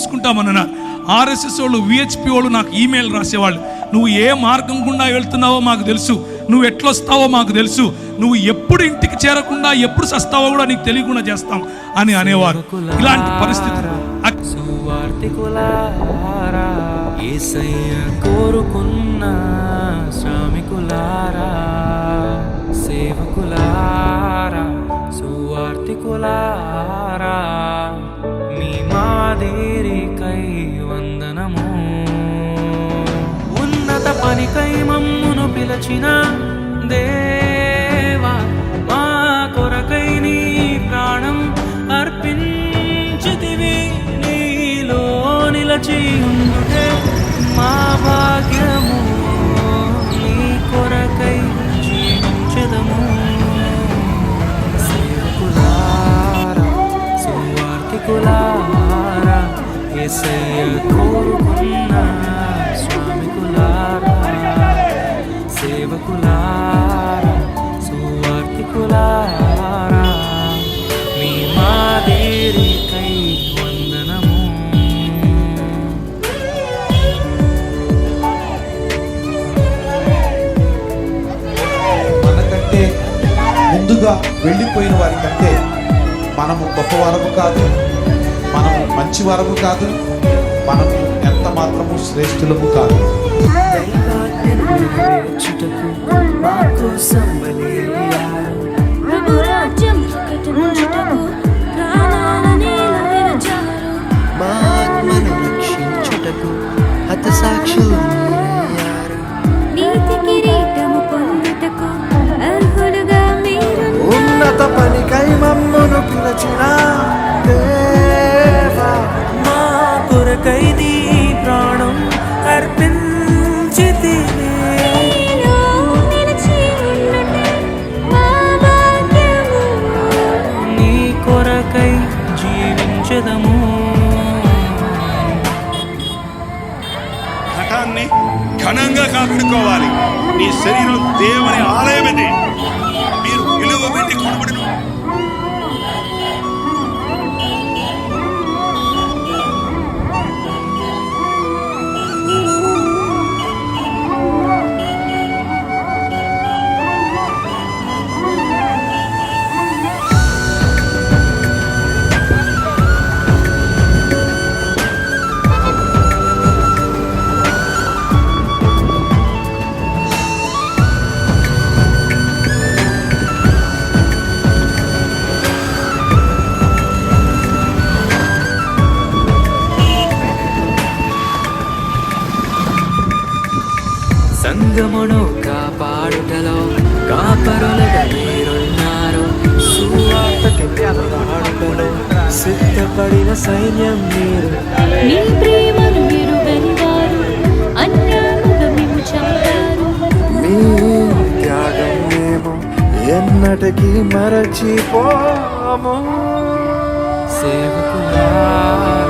చూసుకుంటామన్నారు RSS వాళ్ళు VHP వాళ్ళు నాకు ఈమెయిల్ రాసేవాళ్ళు. నువ్వు ఏ మార్గం గుండా వెళ్తున్నావో మాకు తెలుసు. నువ్వు ఎట్లొస్తావో మాకు తెలుసు. నువ్వు ఎప్పుడు ఇంటికి చేరకుండా ఎప్పుడు సస్తావో కూడా నీకు తెలియకుండా చేస్తాం అని అనేవారు. ఇలాంటి పరిస్థితి కోరుకున్న శ్రామికులారా సేవకులారా సువార్తికులారా దేరికై వందనము. ఉన్నత పనికై మమ్మును పిలచిన దేవా మా కొరకై నీ ప్రాణం అర్పించితివి. నీలో నిలచి ఉండుటే మా భాగ్యం యేసయ్య కోరుకున్న స్వామికులారా సేవకులారా సువార్తికులారా మీ మాదిరికై వందనము. మనకంటే ముందుగా వెళ్ళిపోయిన వారి కంటే మనము గొప్పవారము కాదు. మనము మంచి వారము కాదు మనము ఎంత మాత్రము శ్రేష్ఠులము కాదు మీరయ్యారు. నీతి కిరీటము పొందుటకు అర్హులుగా మీరున్నారు ఉన్నత పనికై మమ్మును పిలచిన కొరకై నీ ప్రాణం అర్పించితివి. నీ కొరకై జీవించదము. ఘటాన్ని ఘనంగా కాపాడుకోవాలి. నీ శరీరం దేవుని ఆలయం ఇది మీరు విలువ పెట్టి కొనబడిన సంగమును కాపాడుటలో కాపరులుగా మీరున్నారు. సువార్తకి కాపాడుటలో సిద్ధపడిన సైన్యం మీరు. నీ ప్రేమను ఎరుగని వారు అన్యాముగా మేము చంపారు మీ త్యాగం మేము ఎన్నటికీ మరచిపోము. సేవకులారా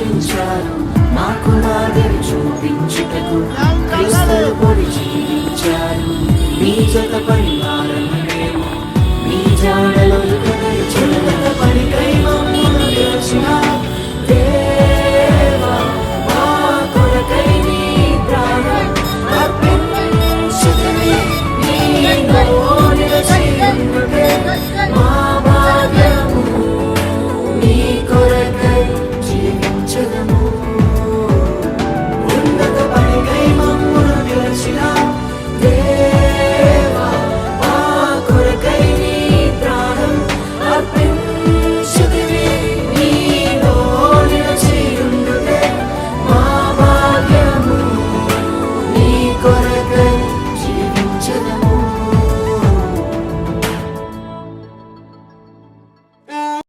పోషించారు మాకు మాదిరి చూపించుటకు క్రీస్తులు పొడి జీవించారు మీ జత పరివారం మేము మీ జాడ